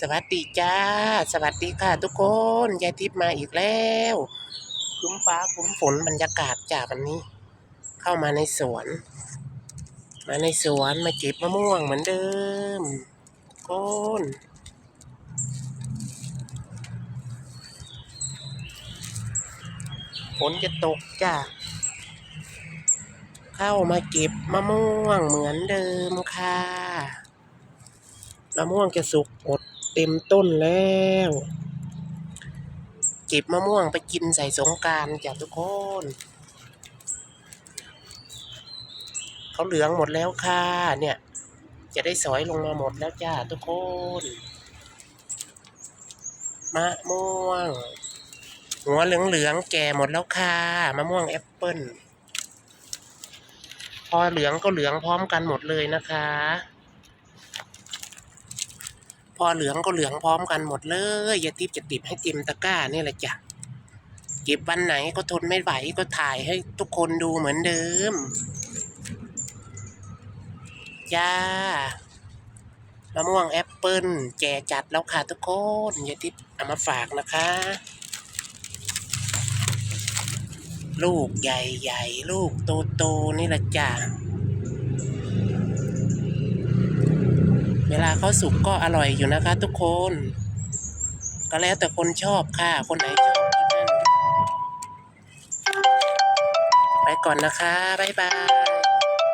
สวัสดีจ้า สวัสดีค่ะทุกคนยายทิพย์มาอีกแล้วคุ้มฟ้าคุ้มฝนบรรยากาศจากวันนี้ เข้ามาในสวน มาในสวนมาเก็บมะม่วงเหมือนเดิมโคนฝนจะตกจ้าเข้ามาเก็บมะม่วงเหมือนเดิมค่ะมะม่วงจะสุกอด เต็มต้นแล้ว เก็บมะม่วงไปกินใส่สงการจ้ะทุกคน เขาเหลืองหมดแล้วค่ะ เนี่ย จะได้สอยลงมาหมดแล้วจ้าทุกคน มะม่วง หัวเหลืองๆแก่หมดแล้วค่ะ มะม่วงแอปเปิ้ลพอเหลืองก็เหลืองพร้อมกันหมดเลยนะคะ พอเหลืองก็เหลืองพร้อมกันหมดเลยอย่าทิพย์จะติดให้เต็มตะกร้านี่แหละจ้ะเก็บวันไหนก็ทนไม่ไหวก็ถ่ายให้ทุกคนดูเหมือนเดิม จ้ามะม่วงแอปเปิ้ลแก่จัดแล้วค่ะทุกคนอย่าทิพย์เอามาฝากนะคะ ลูกใหญ่ๆ ลูกโตๆนี่แหละจ้ะ วลาเขาสุกก็อร่อยอยู่นะคะ ทุกคน ก็แล้วแต่คนชอบค่ะ คนไหนชอบก็นั่นไปก่อนนะคะ บ๊ายบาย